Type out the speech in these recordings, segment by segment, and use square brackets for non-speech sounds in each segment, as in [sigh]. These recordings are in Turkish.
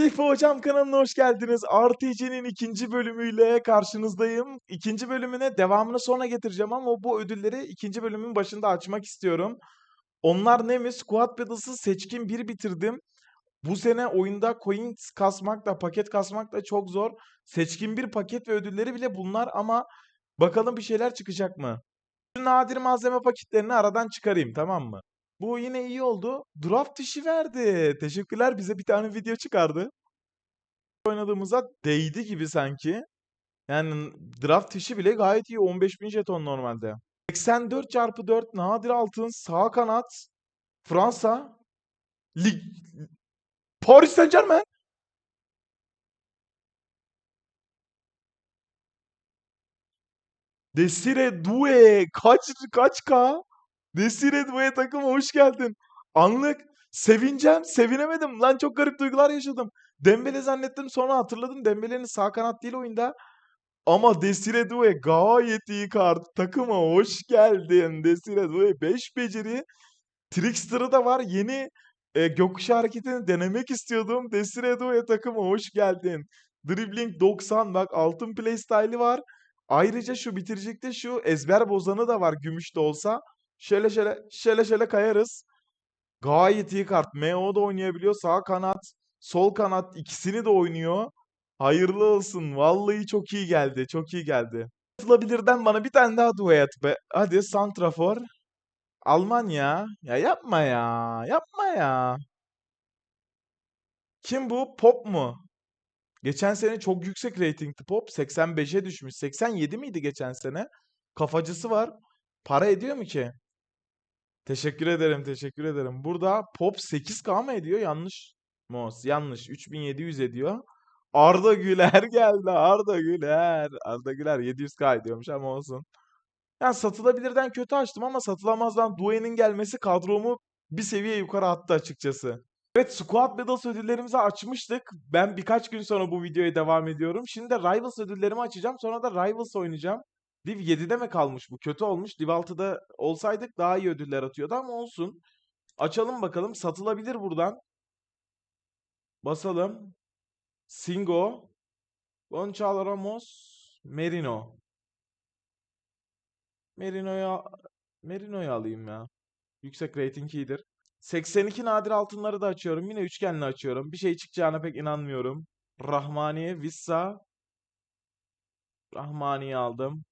Tayfa Hocam kanalına hoş geldiniz. RTC'nin ikinci bölümüyle karşınızdayım. İkinci bölümüne devamını sonra getireceğim ama bu ödülleri ikinci bölümün başında açmak istiyorum. Onlar ne mi? Squad Battles'ı seçkin 1 bitirdim. Bu sene oyunda coins kasmak da paket kasmak da çok zor. Seçkin bir paket ve ödülleri bile bunlar ama bakalım bir şeyler çıkacak mı? Nadir malzeme paketlerini aradan çıkarayım tamam mı? Bu yine iyi oldu. Draft işi verdi. Teşekkürler bize bir tane video çıkardı. Oynadığımıza değdi gibi sanki. Yani draft işi bile gayet iyi. 15.000 jeton normalde. 84 çarpı 4 nadir altın sağ kanat Fransa Lig Paris Saint-Germain Desire Doué kaç kaç K? Desire Doué takıma hoş geldin. Anlık sevineceğim, sevinemedim. Lan çok garip duygular yaşadım. Dembele zannettim sonra hatırladım. Dembele'nin sağ kanat değil oyunda. Ama Desire Doué gayet iyi kart. Takıma hoş geldin. Desire Doué 5 beceri. Trickster'ı da var. Yeni e, gökkuşağı hareketini denemek istiyordum. Desire Doué takıma hoş geldin. Dribbling 90 bak altın playstyle'i var. Ayrıca şu bitiricikte şu ezber bozanı da var gümüş de olsa. Şöyle şöyle şöyle şöyle kayarız. Gayet iyi kart. MO da oynayabiliyor. Sağ kanat, sol kanat ikisini de oynuyor. Hayırlı olsun. Vallahi çok iyi geldi. Çok iyi geldi. Atılabilirden bana bir tane daha duet be. Hadi Santrafor. Almanya. Ya yapma ya. Yapma ya. Kim bu? Pop mu? Geçen sene çok yüksek reytingli Pop. 85'e düşmüş. 87 miydi geçen sene? Kafacısı var. Para ediyor mu ki? Teşekkür ederim, teşekkür ederim. Burada Pop 8K mı ediyor? Yanlış mı? Yanlış. 3700 ediyor. Arda Güler [laughs] geldi. Arda Güler. Arda Güler 700K ediyormuş ama olsun. Yani satılabilirden kötü açtım ama satılamazdan Due'nin gelmesi kadromu bir seviye yukarı attı açıkçası. Evet Squad Battles ödüllerimizi açmıştık. Ben birkaç gün sonra bu videoya devam ediyorum. Şimdi de Rivals ödüllerimi açacağım. Sonra da Rivals oynayacağım. Div 7'de mi kalmış bu? Kötü olmuş. Div 6'da olsaydık daha iyi ödüller atıyordu ama olsun. Açalım bakalım. Satılabilir buradan. Basalım. Singo. Gonçalo Ramos. Merino. Merino'ya Merino'yu alayım ya. Yüksek rating iyidir. 82 nadir altınları da açıyorum. Yine üçgenli açıyorum. Bir şey çıkacağına pek inanmıyorum. Rahmani, Vissa. Rahmani'yi aldım.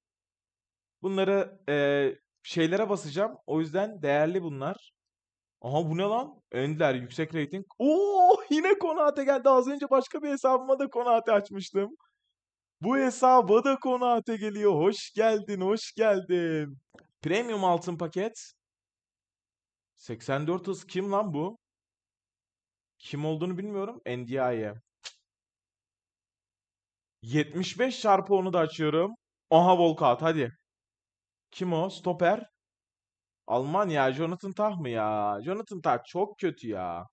Bunları eee, şeylere basacağım. O yüzden değerli bunlar. Aha bu ne lan? Ender yüksek rating. Oo [laughs] yine Konate geldi. Az önce başka bir hesabıma da Konate açmıştım. Bu hesaba da Konate geliyor. Hoş geldin, hoş geldin. Premium altın paket. 84 hız kim lan bu? Kim olduğunu bilmiyorum. NDI'ye. 75 çarpı onu da açıyorum. Aha Volkat hadi. Kim o? Stoper. Alman ya. Jonathan Tah mı ya? Jonathan Tah çok kötü ya.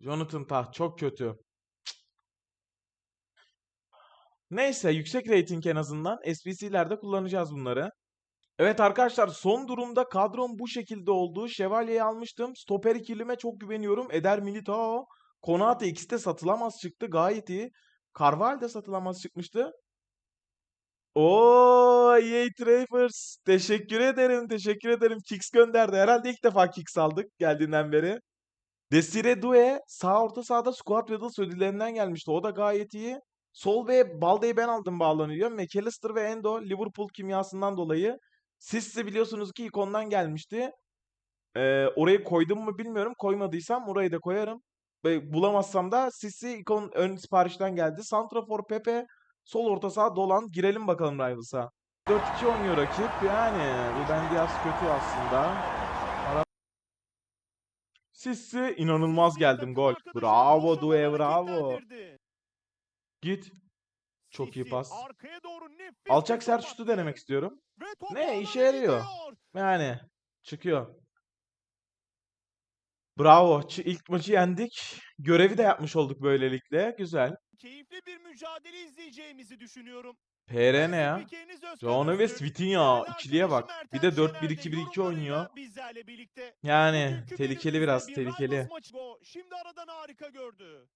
Jonathan Tah çok kötü. Neyse yüksek rating en azından. SBC'lerde kullanacağız bunları. Evet arkadaşlar son durumda kadrom bu şekilde oldu. Şevalye'yi almıştım. Stoper ikilime çok güveniyorum. Eder Militao. Konate ikisi de satılamaz çıktı. Gayet iyi. Carvalho de satılamaz çıkmıştı. Oo EA Travers. Teşekkür ederim. Teşekkür ederim. Kicks gönderdi. Herhalde ilk defa Kicks aldık geldiğinden beri. Desire Doué sağ orta sahada Squad Battles ödüllerinden gelmişti. O da gayet iyi. Sol ve Balde'yi ben aldım bağlanıyor. McAllister ve Endo Liverpool kimyasından dolayı. Sissi biliyorsunuz ki ikondan gelmişti. Ee, orayı koydum mu bilmiyorum. Koymadıysam orayı da koyarım. Ve bulamazsam da Sissi ikon ön siparişten geldi. Santrafor Pepe sol orta saha dolan. Girelim bakalım Rivals'a. 4-2 oynuyor rakip. Yani Ruben Diaz kötü aslında. Sissi inanılmaz geldim gol. Bravo Due bravo. Git. Çok iyi pas. Alçak sert şutu denemek istiyorum. Ne, işe yarıyor. Yani çıkıyor. Bravo. İlk maçı yendik. Görevi de yapmış olduk böylelikle. Güzel. Keyifli bir mücadele izleyeceğimizi düşünüyorum. PR ne ya? Joano ve Vitinha değerli ikiliye bak. Bir de Ertem 4-1-2-1-2 Şener de oynuyor. yorumlarıyla bizlerle birlikte. Yani tehlikeli biraz bir tehlikeli. Şimdi aradan harika gördü.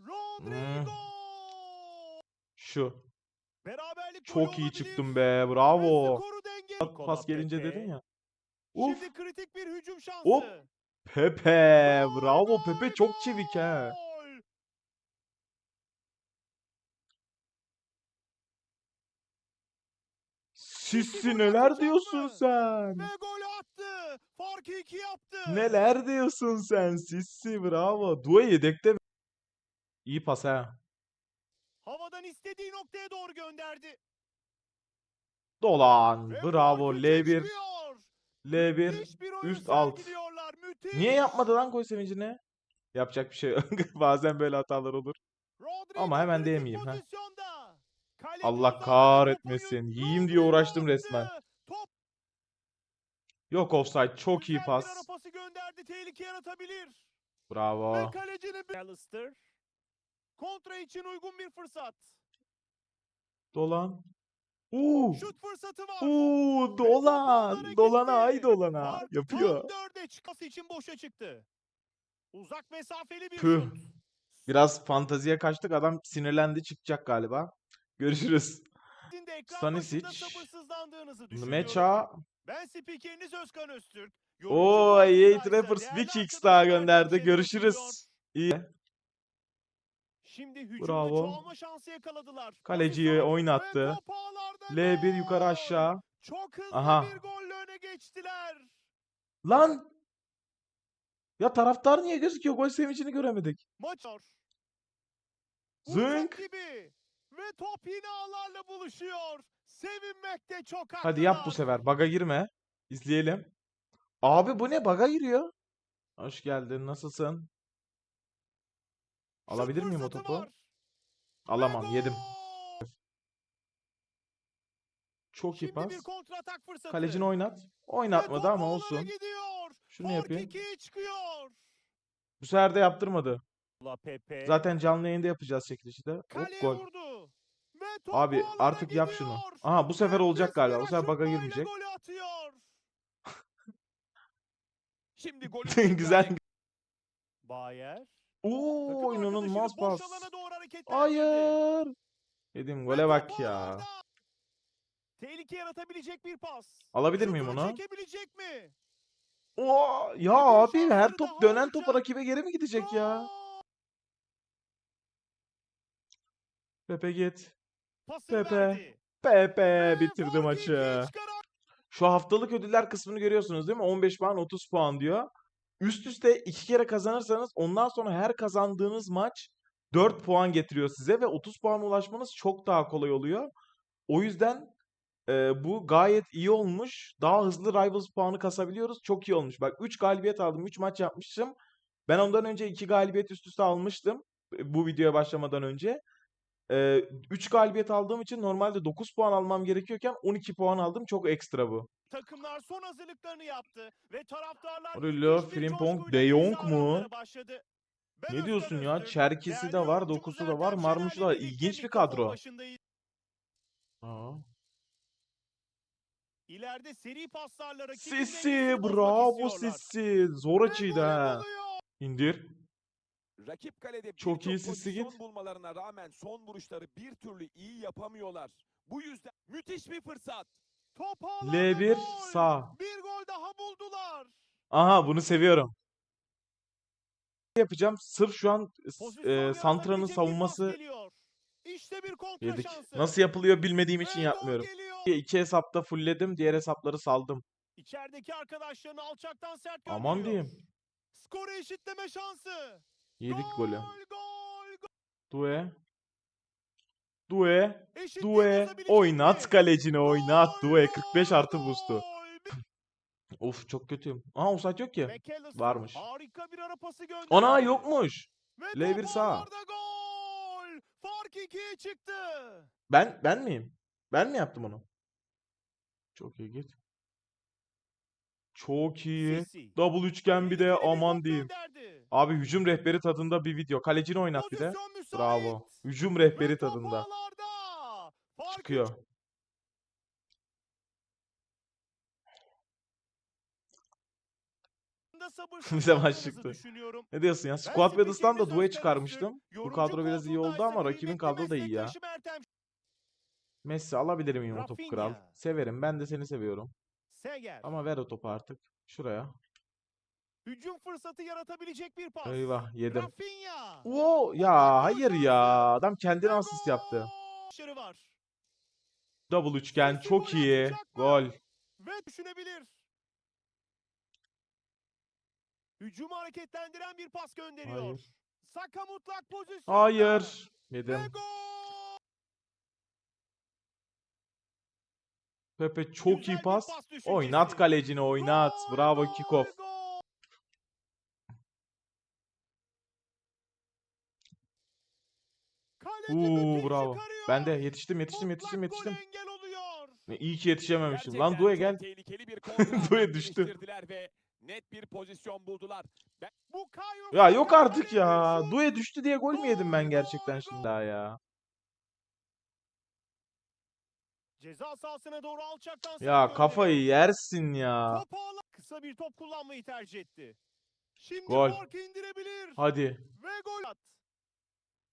Rodrigo! Şu. Beraberlik golü Çok iyi çıktım be. Bravo. Pas gelince dedin ya. Uf. Şimdi kritik bir hücum şansı. Hop. Pepe. Bravo Pepe çok çevik ha. Gol neler diyorsun sen? Ve gol attı. Farkı iki yaptı. Neler diyorsun sen Sissi bravo. Dua yedekte? İyi pas ha. Havadan istediği noktaya doğru gönderdi. Dolan. Ve Bravo fark üçe L1. çıkıyor. L1. Müthiş bir oyun üst alt. sergiliyorlar, Müthiş. Niye yapmadı lan gol sevincini? Yapacak bir şey yok. [laughs] Bazen böyle hatalar olur. Ama hemen kritik diyemeyeyim, ha. pozisyonda. Allah kahretmesin. Yiyeyim diye uğraştım resmen. Yok offside. Çok iyi pas. gönderdi. Tehlike yaratabilir. Bravo. Kontra için uygun bir fırsat. Dolan. Uuu. Şut fırsatı var. Uuu dolan. Dolana ay dolana. Yapıyor. Dörde çıkması için boşa çıktı. Uzak mesafeli bir şut. Biraz fantaziye kaçtık. Adam sinirlendi çıkacak galiba. Görüşürüz. Sizin de ekran Stanisic. başında sabırsızlandığınızı düşünüyorum. Meça. Ben spikeriniz Özkan Öztürk. Oo EA Trappers bir kicks arkadaşım daha Ertem gönderdi. Şener Görüşürüz. İyi. Şimdi hücumda Bravo. çoğalma şansı yakaladılar. Kaleciyi oynattı. ve top ağlarda L1 yukarı aşağı. Çok hızlı Aha. bir golle öne geçtiler. Lan. Ya taraftar niye gözüküyor? Gol sevincini göremedik. Maç. Zınk. Gibi. Ve top yine ağlarla buluşuyor. Sevinmekte çok haklılar. Hadi yap bu sefer. Baga girme. İzleyelim. Abi bu ne? Baga giriyor. Hoş geldin. Nasılsın? Alabilir miyim o topu? var. Alamam. Yedim. Çok iyi pas. bir kontratak fırsatı. Kalecini oynat. Oynatmadı ama olsun. Şunu yapayım. Bu sefer de yaptırmadı. Zaten canlı yayında yapacağız çekilişi de. Hop Kaleye gol. vurdu. Top Abi artık yap şunu. Aha bu sefer olacak galiba. Bu sefer baga girmeyecek. golü. [laughs] Şimdi golün Güzel. Bayer. Oo inanılmaz pas. Hayır. Yedim Ve gole top bak ya. Tehlike yaratabilecek bir pas. Alabilir miyim onu? çekebilecek mi? Oo, ya abi her top dönen alacak. rakibe geri mi gidecek ya? Pepe git. Pasını Pepe. verdi. Pepe bitirdi maçı. Şu haftalık ödüller kısmını görüyorsunuz değil mi? 15 puan 30 puan diyor. Üst üste iki kere kazanırsanız ondan sonra her kazandığınız maç 4 puan getiriyor size ve 30 puana ulaşmanız çok daha kolay oluyor. O yüzden e, bu gayet iyi olmuş. Daha hızlı Rivals puanı kasabiliyoruz. Çok iyi olmuş. Bak 3 galibiyet aldım. 3 maç yapmışım. Ben ondan önce 2 galibiyet üst üste almıştım. e, Bu videoya başlamadan önce. 3 galibiyet aldığım için normalde 9 puan almam gerekiyorken 12 puan aldım. Çok ekstra bu. takımlar son hazırlıklarını yaptı ve taraftarlar bir Frimpong, De Jong mu? aramaya başladı. Ben Ne diyorsun ya? Değerli de var, dokusu da var, Marmuş'u da var. İlginç bir kadro. Aa. İleride seri paslarla Sisi bravo. Sisi. Zor açıydı ha. İndir. Rakip kalede Çok iyi pozisyon bulmalarına rağmen son vuruşları bir türlü iyi yapamıyorlar. Bu yüzden müthiş bir fırsat. Top ağlarda L1 gol. sağ. Bir gol daha buldular. Aha bunu seviyorum. Yapacağım. Sırf şu an e, Santra'nın savunması. İşte bir kontra yedik. şansı. Nasıl yapılıyor bilmediğim Ve için gol yapmıyorum. geliyor. İki hesapta fullledim. Diğer hesapları saldım. İçerideki arkadaşlarını alçaktan sert Aman gönderiyor. diyeyim. Skoru eşitleme şansı. Yedik gol, golü. Gol, gol. Due. Due. Due. Oynat kalecini oynat. Due 45 artı gol. [clears throat] Of çok kötüyüm. Aa offside yok ki. McAllister Varmış. Ana yokmuş. Ve L1 top sağ. Fark çıktı. Ben ben miyim? Ben mi yaptım onu? Çok iyi git. Çok iyi. Double üçgen bir de aman diyeyim. Abi hücum rehberi tadında bir video. Kalecini oynat bir de. Bravo. Hücum rehberi tadında. Çıkıyor. Bize maç çıktı. Ne diyorsun ya? Squad Battles'tan da Özkan çıkarmıştım. Bu kadro biraz iyi oldu ama rakibin kadro da iyi ya. Messi alabilir miyim o topu kral? Severim. Ben de seni seviyorum. Ama ver o topu artık. Şuraya. Hücum fırsatı yaratabilecek bir pas. Eyvah yedim. Rafinha. Oo ya hayır ya. Adam kendine asist yaptı. Başarı var. Double üçgen Messi çok gol iyi. atacak mı? Gol. Ve düşünebilir. Hücumu hareketlendiren bir pas gönderiyor. Hayır. Saka mutlak pozisyon. Hayır. Ve Yedim. gol. Pepe çok Güzel iyi bir pas. düşüncesi. Oynat kalecini oynat. Gol, Bravo gol, kickoff. gol. Uuu bravo. Ben de yetiştim yetiştim yetiştim yetiştim. İyi ki yetişememişim. Gerçekten Lan Due gel. tehlikeli bir kontra [laughs] Due düştü. net bir pozisyon buldular. Ben- Bu Caio Ya yok artık ya. Due düştü diye gol mü yedim ben gerçekten şimdi daha ya? Ceza sahasına doğru alçaktan Ya kafayı yersin ya. Kısa bir top kullanmayı tercih etti. Şimdi Gol. indirebilir. Hadi. Ve gol at.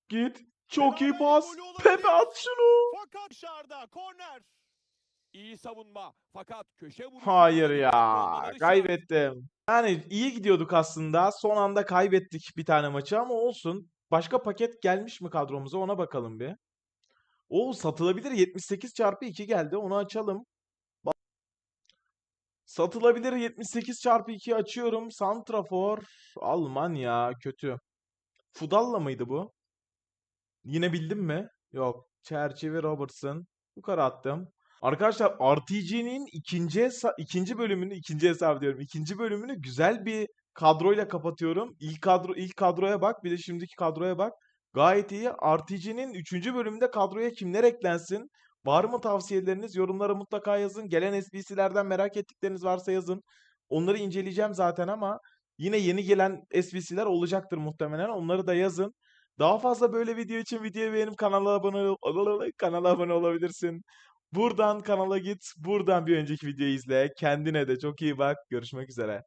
Git. Çok iyi pas. Pepe at şunu. Fakat dışarıda korner. İyi savunma fakat köşe vuruşu Hayır ya. Kaybettim. Yani iyi gidiyorduk aslında. Son anda kaybettik bir tane maçı ama olsun. Başka paket gelmiş mi kadromuza ona bakalım bir. O satılabilir 78 çarpı 2 geldi. Onu açalım. Satılabilir 78 çarpı 2 açıyorum. Santrafor Almanya kötü. Fudalla mıydı bu? Yine bildim mi? Yok. Çerçeve Robertson. Yukarı attım. Arkadaşlar RTG'nin ikinci ikinci bölümünü ikinci hesap diyorum. İkinci bölümünü güzel bir kadroyla kapatıyorum. İlk kadro ilk kadroya bak, bir de şimdiki kadroya bak. Gayet iyi. RTG'nin üçüncü bölümünde kadroya kimler eklensin? Var mı tavsiyeleriniz? Yorumlara mutlaka yazın. Gelen SBC'lerden merak ettikleriniz varsa yazın. Onları inceleyeceğim zaten ama yine yeni gelen SBC'ler olacaktır muhtemelen. Onları da yazın. Daha fazla böyle video için videoyu beğenip kanala abone [laughs] kanala abone olabilirsin. Buradan kanala git. Buradan bir önceki videoyu izle. Kendine de çok iyi bak. Görüşmek üzere.